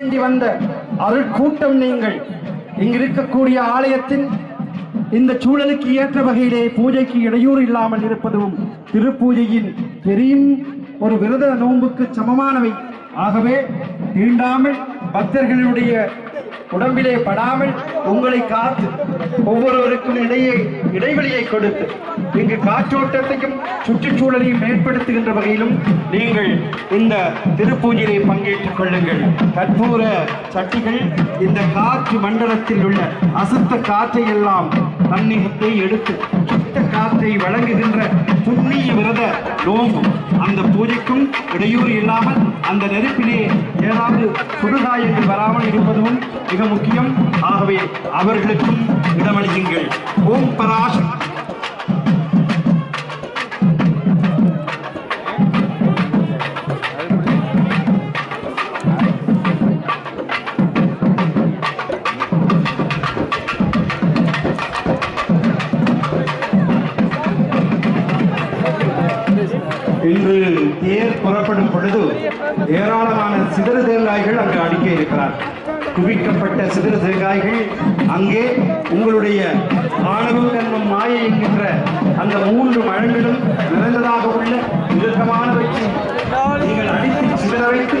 வேண்டி வந்த அருட்கூட்டம் நீங்கள். இங்கு இருக்கக்கூடிய ஆலயத்தின் இந்த சூழலுக்கு ஏற்ற வகையிலே பூஜைக்கு இடையூறு இல்லாமல் இருப்பதும் திருப்பூஜையின் பெரியும் ஒரு விரத நோன்புக்கு சமமானவை. ஆகவே தீண்டாமல் பக்தர்களுடைய உடம்பிலே படாமல் உங்களை காத்து ஒவ்வொருவருக்கும் இடையே இடைவெளியை கொடுத்து இங்கு காற்றோட்டத்தையும் சுற்றுச்சூழலையும் மேம்படுத்துகின்ற வகையிலும் நீங்கள் இந்த திருப்பூஜையை பங்கேற்றுக் கொள்ளுங்கள். கற்பூர சட்டிகள் இந்த காற்று மண்டலத்தில் உள்ள அசுத்த காற்றை எல்லாம் தன்னிகத்தை எடுத்து காற்றை வழங்குகின்ற புண்ணிய விரத நோம்பும் அந்த பூஜைக்கும் இடையூறு இல்லாமல் அந்த நெருப்பிலே ஏதாவது சுடுகாயங்கள் வராமல் இருப்பதும் மிக முக்கியம். ஆகவே அவர்களுக்கும் இடமளியுங்கள். ஓம் பராசக்தி. இன்று தேர் புறப்படும் பொழுது ஏராளமான சிதறு தேங்காய்கள் அங்கு அடிக்க இருக்கிறார். குவிக்கப்பட்ட சிதறு தேங்காய்கள் அங்கே உங்களுடைய ஆணவம் என்னும் மாயை என்கின்ற அந்த மூன்று மழங்களும் நிறைந்ததாக உள்ள இறுக்கமான வச்சு நீங்கள் அடித்து சிதற வைத்து